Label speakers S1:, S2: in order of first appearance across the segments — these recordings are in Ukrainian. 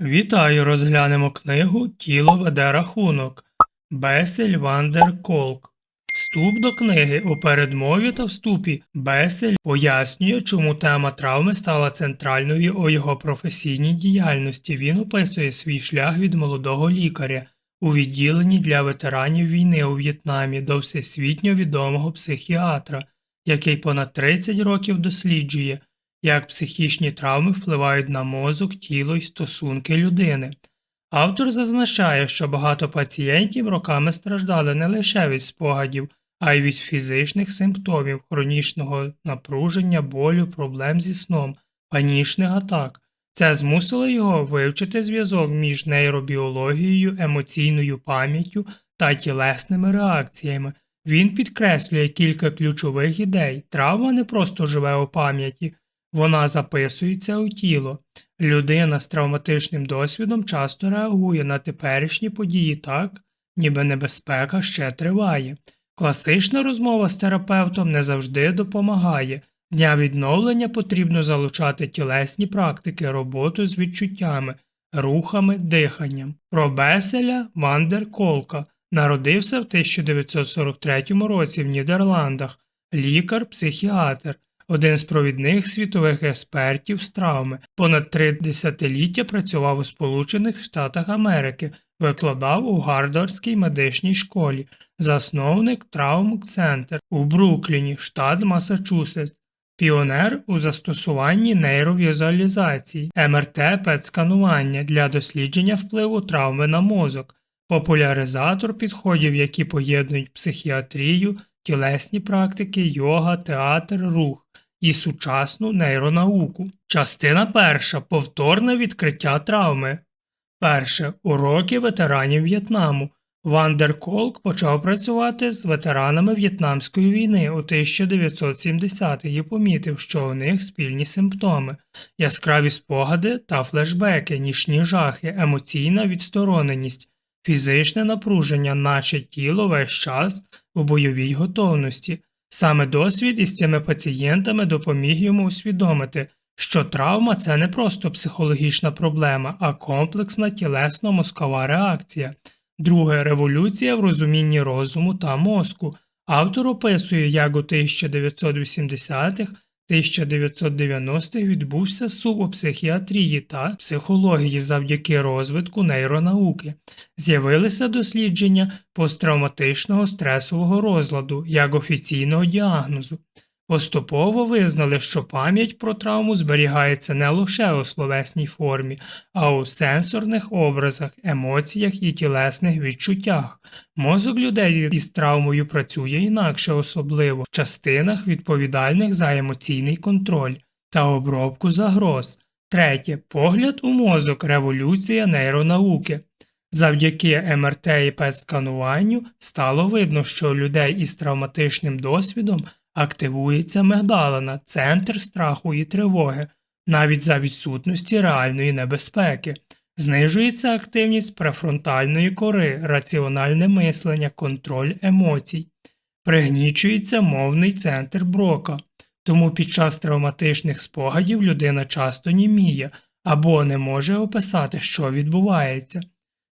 S1: Вітаю, розглянемо книгу Тіло веде рахунок. Бесель Вандер Колк. Вступ до книги у передмові та вступі Бесель пояснює, чому тема травми стала центральною у його професійній діяльності. Він описує свій шлях від молодого лікаря у відділенні для ветеранів війни у В'єтнамі до всесвітньо відомого психіатра, який понад 30 років досліджує, як психічні травми впливають на мозок, тіло і стосунки людини. Автор зазначає, що багато пацієнтів роками страждали не лише від спогадів, а й від фізичних симптомів, хронічного напруження, болю, проблем зі сном, панічних атак. Це змусило його вивчити зв'язок між нейробіологією, емоційною пам'яттю та тілесними реакціями. Він підкреслює кілька ключових ідей. Травма не просто живе у пам'яті, вона записується у тіло. Людина з травматичним досвідом часто реагує на теперішні події так, ніби небезпека ще триває. Класична розмова з терапевтом не завжди допомагає. Для відновлення потрібно залучати тілесні практики, роботу з відчуттями, рухами, диханням. Про Беселя Вандер Колка народився в 1943 році в Нідерландах, лікар-психіатр, один з провідних світових експертів з травми. Понад три десятиліття працював у Сполучених Штатах Америки, викладав у Гардвардській медичній школі, засновник Травм Центр у Брукліні, штат Масачусетс. Піонер у застосуванні нейровізуалізації, МРТ пет-сканування для дослідження впливу травми на мозок, популяризатор підходів, які поєднують психіатрію, тілесні практики, йога, театр, рух і сучасну нейронауку. Частина перша повторне відкриття травми. Перше. Уроки ветеранів В'єтнаму. Вандер Колк почав працювати з ветеранами В'єтнамської війни у 1970-х і помітив, що у них спільні симптоми, яскраві спогади та флешбеки, нічні жахи, емоційна відстороненість, фізичне напруження, наче тіло весь час у бойовій готовності. Саме досвід із цими пацієнтами допоміг йому усвідомити, що травма це не просто психологічна проблема, а комплексна тілесно-мозкова реакція. Друге революція в розумінні розуму та мозку. Автор описує, як у 1980-х 1990-х відбувся сув у психіатрії та психології завдяки розвитку нейронауки. З'явилися дослідження посттравматичного стресового розладу як офіційного діагнозу. Поступово визнали, що пам'ять про травму зберігається не лише у словесній формі, а у сенсорних образах, емоціях і тілесних відчуттях. Мозок людей із травмою працює інакше, особливо в частинах, відповідальних за емоційний контроль та обробку загроз. Третє погляд у мозок революція нейронауки. Завдяки МРТ і ПЕТ-скануванню стало видно, що людей із травматичним досвідом активується мигдалина, центр страху і тривоги, навіть за відсутності реальної небезпеки, знижується активність префронтальної кори, раціональне мислення, контроль емоцій, пригнічується мовний центр брока. Тому під час травматичних спогадів людина часто німіє або не може описати, що відбувається.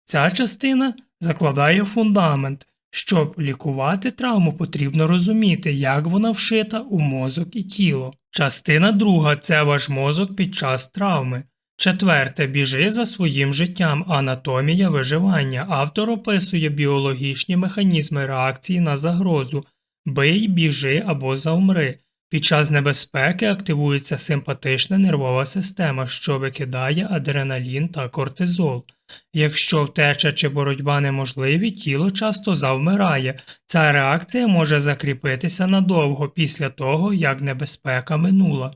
S1: Ця частина закладає фундамент, щоб лікувати травму, потрібно розуміти, як вона вшита у мозок і тіло. Частина друга це ваш мозок під час травми. Четверте біжи за своїм життям, анатомія виживання. Автор описує біологічні механізми реакції на загрозу бий, біжи або завмри. Під час небезпеки активується симпатична нервова система, що викидає адреналін та кортизол. Якщо втеча чи боротьба неможливі, тіло часто завмирає. Ця реакція може закріпитися надовго після того, як небезпека минула.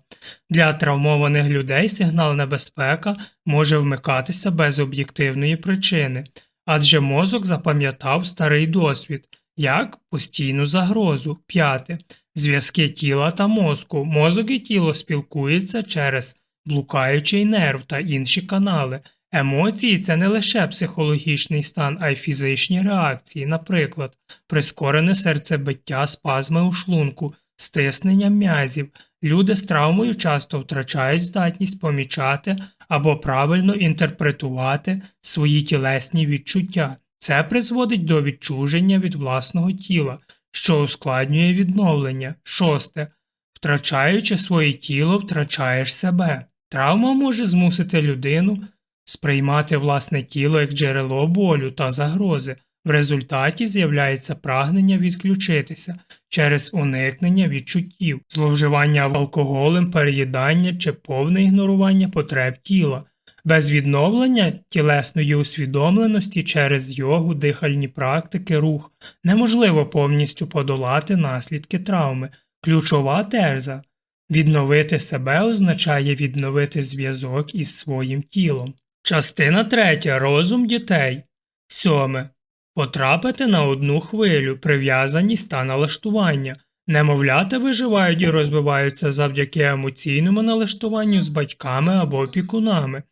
S1: Для травмованих людей сигнал небезпека може вмикатися без об'єктивної причини, адже мозок запам'ятав старий досвід як постійну загрозу. П'яте. Зв'язки тіла та мозку. Мозок і тіло спілкуються через блукаючий нерв та інші канали. Емоції це не лише психологічний стан, а й фізичні реакції, наприклад, прискорене серцебиття, спазми у шлунку, стиснення м'язів, Люди з травмою часто втрачають здатність помічати або правильно інтерпретувати свої тілесні відчуття. Це призводить до відчуження від власного тіла, що ускладнює відновлення. Шосте. Втрачаючи своє тіло, втрачаєш себе. Травма може змусити людину сприймати власне тіло як джерело болю та загрози. В результаті з'являється прагнення відключитися через уникнення відчуттів, зловживання алкоголем, переїдання чи повне ігнорування потреб тіла. Без відновлення тілесної усвідомленості через йогу, дихальні практики, рух неможливо повністю подолати наслідки травми. Ключова теза відновити себе означає відновити зв'язок із своїм тілом. Частина третя. Розум дітей. Сьоме. Потрапити на одну хвилю, прив'язаність та налаштування. Немовлята виживають і розвиваються завдяки емоційному налаштуванню з батьками або опікунами.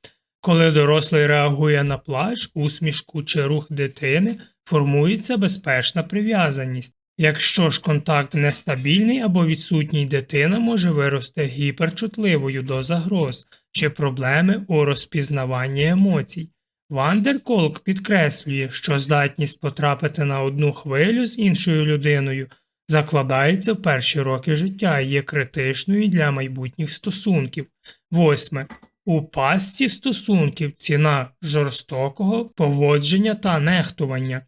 S1: Коли дорослий реагує на плач, усмішку чи рух дитини, формується безпечна прив'язаність. Якщо ж контакт нестабільний або відсутній, дитина може вирости гіперчутливою до загроз чи проблеми у розпізнаванні емоцій. Вандерколк підкреслює, що здатність потрапити на одну хвилю з іншою людиною закладається в перші роки життя і є критичною для майбутніх стосунків. Восьме. У пастці стосунків ціна жорстокого поводження та нехтування.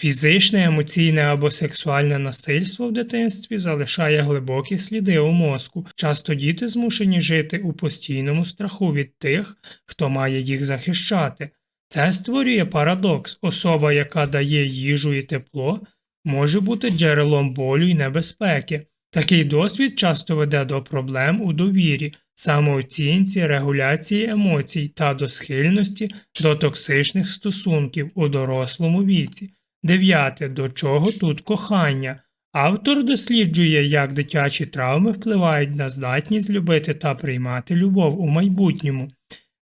S1: Фізичне, емоційне або сексуальне насильство в дитинстві залишає глибокі сліди у мозку. Часто діти змушені жити у постійному страху від тих, хто має їх захищати. Це створює парадокс. Особа, яка дає їжу і тепло, може бути джерелом болю і небезпеки. Такий досвід часто веде до проблем у довірі, самооцінці, регуляції емоцій та до схильності до токсичних стосунків у дорослому віці. Дев'яте. До чого тут кохання? Автор досліджує, як дитячі травми впливають на здатність любити та приймати любов у майбутньому.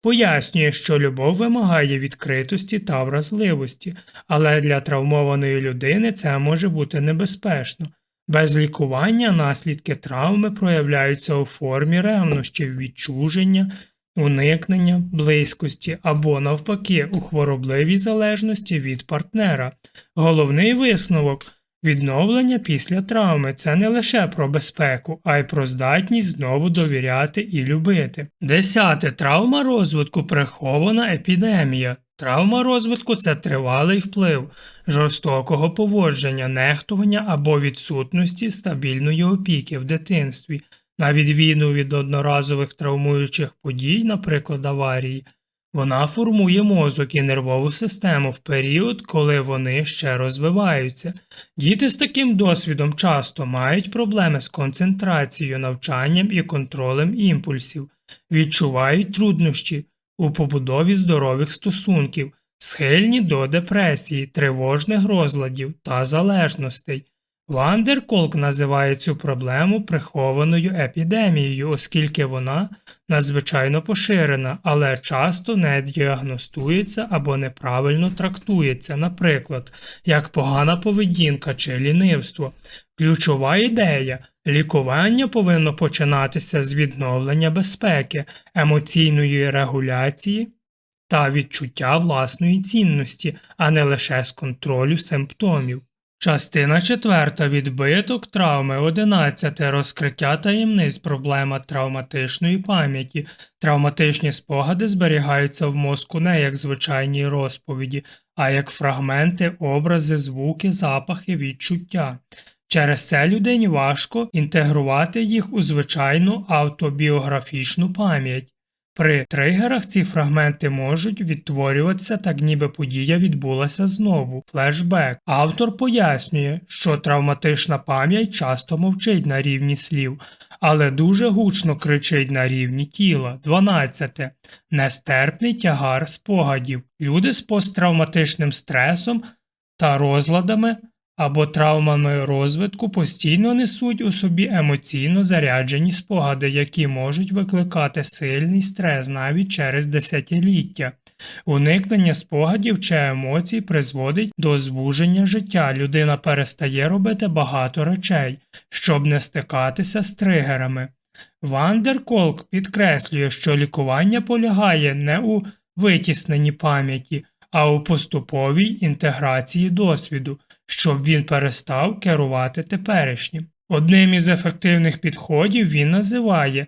S1: Пояснює, що любов вимагає відкритості та вразливості, але для травмованої людини це може бути небезпечно. Без лікування наслідки травми проявляються у формі ревнощів, відчуження, уникнення, близькості або, навпаки, у хворобливій залежності від партнера. Головний висновок відновлення після травми це не лише про безпеку, а й про здатність знову довіряти і любити. Десяте травма розвитку прихована епідемія. Травма розвитку це тривалий вплив жорстокого поводження, нехтування або відсутності стабільної опіки в дитинстві, на відміну від одноразових травмуючих подій, наприклад, аварії, вона формує мозок і нервову систему в період, коли вони ще розвиваються. Діти з таким досвідом часто мають проблеми з концентрацією, навчанням і контролем імпульсів, відчувають труднощі у побудові здорових стосунків, схильні до депресії, тривожних розладів та залежностей. Вандерколк називає цю проблему прихованою епідемією, оскільки вона надзвичайно поширена, але часто не діагностується або неправильно трактується, наприклад, як погана поведінка чи лінивство. Ключова ідея лікування повинно починатися з відновлення безпеки, емоційної регуляції та відчуття власної цінності, а не лише з контролю симптомів. Частина четверта відбиток травми 11. Розкриття таємниць проблема травматичної пам'яті. Травматичні спогади зберігаються в мозку не як звичайні розповіді, а як фрагменти, образи, звуки, запахи, відчуття. Через це людині важко інтегрувати їх у звичайну автобіографічну пам'ять. При тригерах ці фрагменти можуть відтворюватися, так ніби подія відбулася знову. Флешбек. Автор пояснює, що травматична пам'ять часто мовчить на рівні слів, але дуже гучно кричить на рівні тіла. 12. Нестерпний тягар спогадів. Люди з посттравматичним стресом та розладами або травмами розвитку постійно несуть у собі емоційно заряджені спогади, які можуть викликати сильний стрес навіть через десятиліття. Уникнення спогадів чи емоцій призводить до звуження життя. Людина перестає робити багато речей, щоб не стикатися з тригерами. Вандерколк підкреслює, що лікування полягає не у витісненні пам'яті, а у поступовій інтеграції досвіду, щоб він перестав керувати теперішнім. Одним із ефективних підходів він називає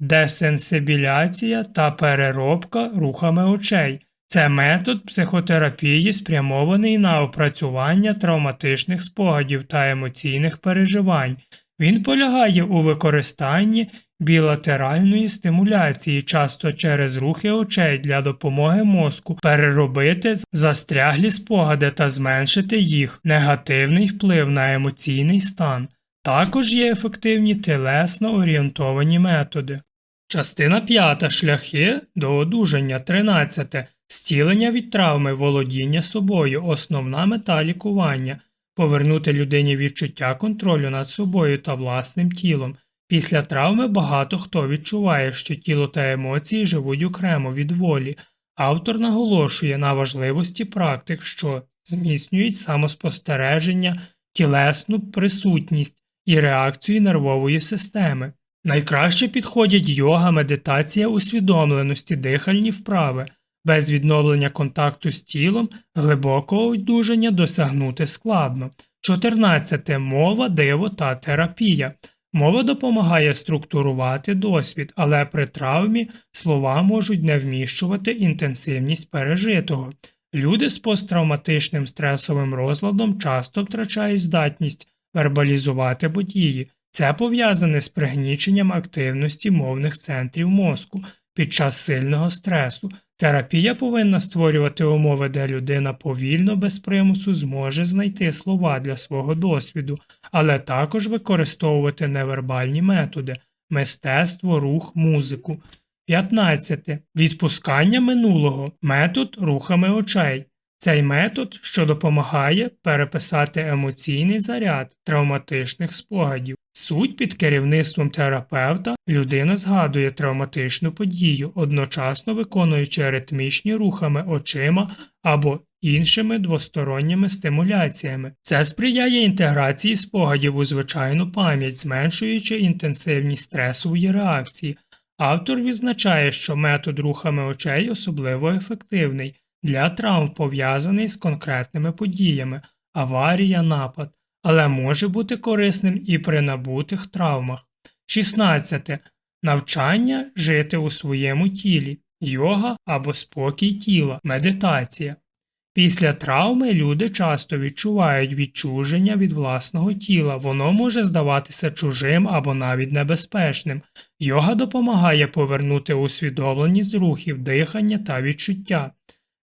S1: десенсибіляція та переробка рухами очей. Це метод психотерапії, спрямований на опрацювання травматичних спогадів та емоційних переживань. Він полягає у використанні білатеральної стимуляції, часто через рухи очей для допомоги мозку переробити застряглі спогади та зменшити їх негативний вплив на емоційний стан. Також є ефективні телесно орієнтовані методи. Частина 5. Шляхи до одужання 13. Стілення від травми, володіння собою, основна мета лікування, повернути людині відчуття контролю над собою та власним тілом. Після травми багато хто відчуває, що тіло та емоції живуть окремо від волі. Автор наголошує на важливості практик, що зміцнюють самоспостереження, тілесну присутність і реакцію нервової системи. Найкраще підходять йога, медитація усвідомленості, дихальні вправи. Без відновлення контакту з тілом глибокого одужання досягнути складно. 14. Мова, диво та терапія. Мова допомагає структурувати досвід, але при травмі слова можуть не вміщувати інтенсивність пережитого. Люди з посттравматичним стресовим розладом часто втрачають здатність вербалізувати події. Це пов'язане з пригніченням активності мовних центрів мозку під час сильного стресу. Терапія повинна створювати умови, де людина повільно, без примусу зможе знайти слова для свого досвіду, але також використовувати невербальні методи мистецтво, рух, музику. 15. Відпускання минулого метод рухами очей. Цей метод, що допомагає переписати емоційний заряд травматичних спогадів. Суть під керівництвом терапевта людина згадує травматичну подію, одночасно виконуючи ритмічні рухами очима або іншими двосторонніми стимуляціями. Це сприяє інтеграції спогадів у звичайну пам'ять, зменшуючи інтенсивність стресової реакції. Автор відзначає, що метод рухами очей особливо ефективний для травм, пов'язаний з конкретними подіями, аварія, напад, але може бути корисним і при набутих травмах. 16. Навчання жити у своєму тілі, йога або спокій тіла, медитація. Після травми люди часто відчувають відчуження від власного тіла, воно може здаватися чужим або навіть небезпечним. Йога допомагає повернути усвідомленість рухів, дихання та відчуття,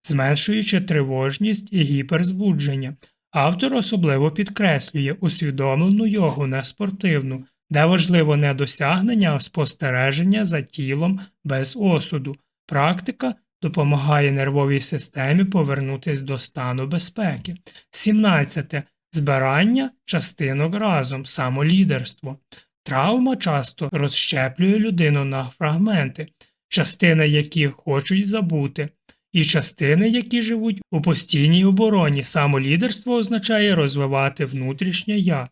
S1: зменшуючи тривожність і гіперзбудження. Автор особливо підкреслює усвідомлену йогу, не спортивну, де важливо не досягнення, а спостереження за тілом без осуду. Практика допомагає нервовій системі повернутися до стану безпеки. 17. Збирання частинок разом, самолідерство. Травма часто розщеплює людину на фрагменти, частини які хочуть забути, і частини, які живуть у постійній обороні. Самолідерство означає розвивати внутрішнє я,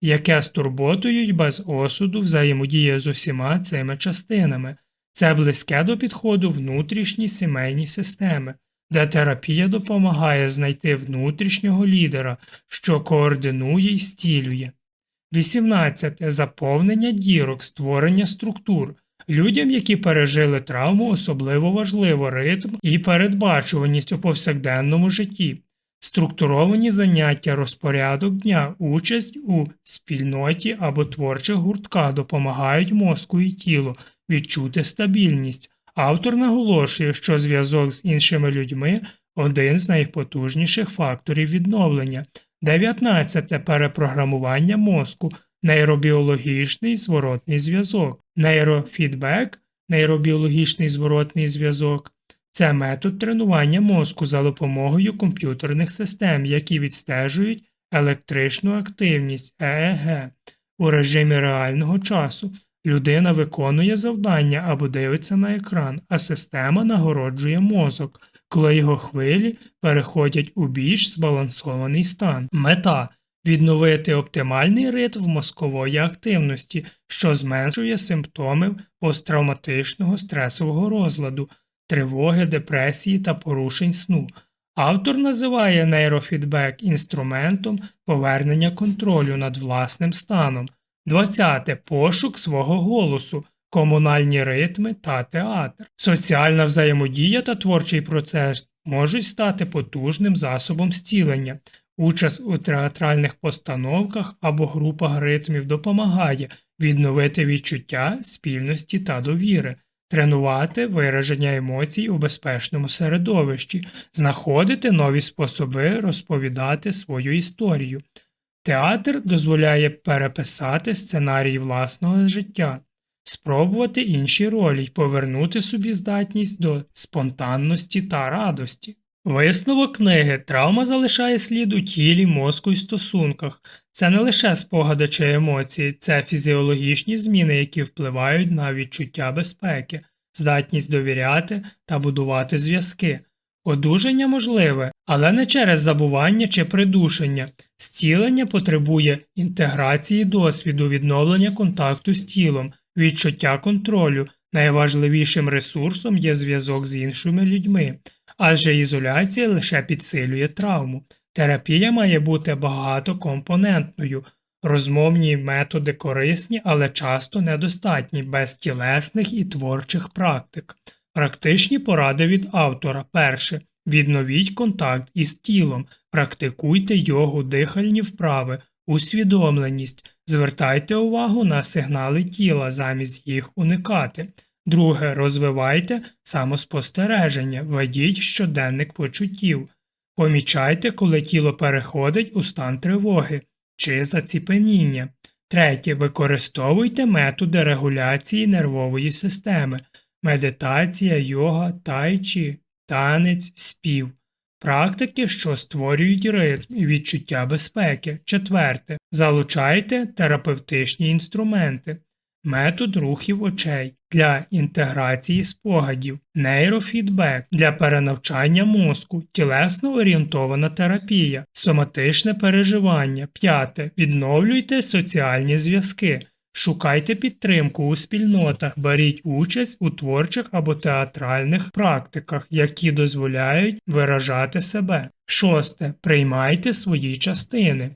S1: яке з турботою й без осуду взаємодіє з усіма цими частинами. Це близьке до підходу внутрішні сімейні системи, де терапія допомагає знайти внутрішнього лідера, що координує і стілює. 18. Заповнення дірок, створення структур. Людям, які пережили травму, особливо важливо ритм і передбачуваність у повсякденному житті, структуровані заняття, розпорядок дня, участь у спільноті або творчих гуртках допомагають мозку і тілу відчути стабільність. Автор наголошує, що зв'язок з іншими людьми один з найпотужніших факторів відновлення. 19. Перепрограмування мозку, нейробіологічний зворотний зв'язок, нейрофідбек, нейробіологічний зворотний зв'язок. Це метод тренування мозку за допомогою комп'ютерних систем, які відстежують електричну активність ЕЕГ у режимі реального часу. Людина виконує завдання або дивиться на екран, а система нагороджує мозок, коли його хвилі переходять у більш збалансований стан. Мета відновити оптимальний ритм мозкової активності, що зменшує симптоми посттравматичного стресового розладу, тривоги, депресії та порушень сну. Автор називає нейрофідбек інструментом повернення контролю над власним станом. 20. Пошук свого голосу, комунальні ритми та театр. Соціальна взаємодія та творчий процес можуть стати потужним засобом зцілення. Участь у театральних постановках або групах ритмів допомагає відновити відчуття спільності та довіри, тренувати вираження емоцій у безпечному середовищі, знаходити нові способи розповідати свою історію. Театр дозволяє переписати сценарій власного життя, спробувати інші ролі й повернути собі здатність до спонтанності та радості. Висновок книги Травма залишає слід у тілі, мозку і стосунках. Це не лише спогади чи емоції, це фізіологічні зміни, які впливають на відчуття безпеки, здатність довіряти та будувати зв'язки. Одужання можливе, але не через забування чи придушення. Зцілення потребує інтеграції досвіду, відновлення контакту з тілом, відчуття контролю. Найважливішим ресурсом є зв'язок з іншими людьми, адже ізоляція лише підсилює травму. Терапія має бути багатокомпонентною. Розмовні методи корисні, але часто недостатні без тілесних і творчих практик. Практичні поради від автора. Перше. Відновіть контакт із тілом, практикуйте йогу, дихальні вправи, усвідомленість, звертайте увагу на сигнали тіла замість їх уникати. Друге. Розвивайте самоспостереження, ведіть щоденник почуттів. Помічайте, коли тіло переходить у стан тривоги чи заціпеніння. Третє. Використовуйте методи регуляції нервової системи, медитація, йога, тайчі, танець, спів. Практики, що створюють ритм і відчуття безпеки. Четверте. Залучайте терапевтичні інструменти. Метод рухів очей для інтеграції спогадів, нейрофідбек для перенавчання мозку, тілесно орієнтована терапія, соматичне переживання. П'яте. Відновлюйте соціальні зв'язки. Шукайте підтримку у спільнотах, беріть участь у творчих або театральних практиках, які дозволяють виражати себе. Шосте. Приймайте свої частини.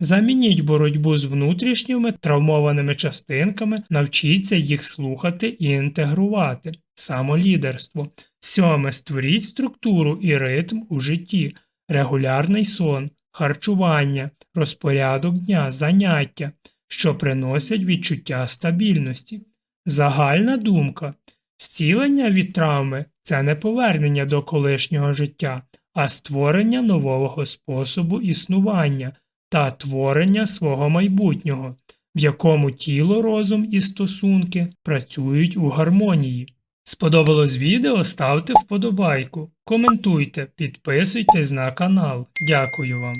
S1: Замініть боротьбу з внутрішніми травмованими частинками, навчіться їх слухати і інтегрувати. Самолідерство. Сьоме. Створіть структуру і ритм у житті, регулярний сон, харчування, розпорядок дня, заняття, що приносять відчуття стабільності. Загальна думка. Зцілення від травми це не повернення до колишнього життя, а створення нового способу існування та творення свого майбутнього, в якому тіло, розум і стосунки працюють у гармонії. Сподобалось відео? Ставте вподобайку, коментуйте, підписуйтесь на канал. Дякую вам.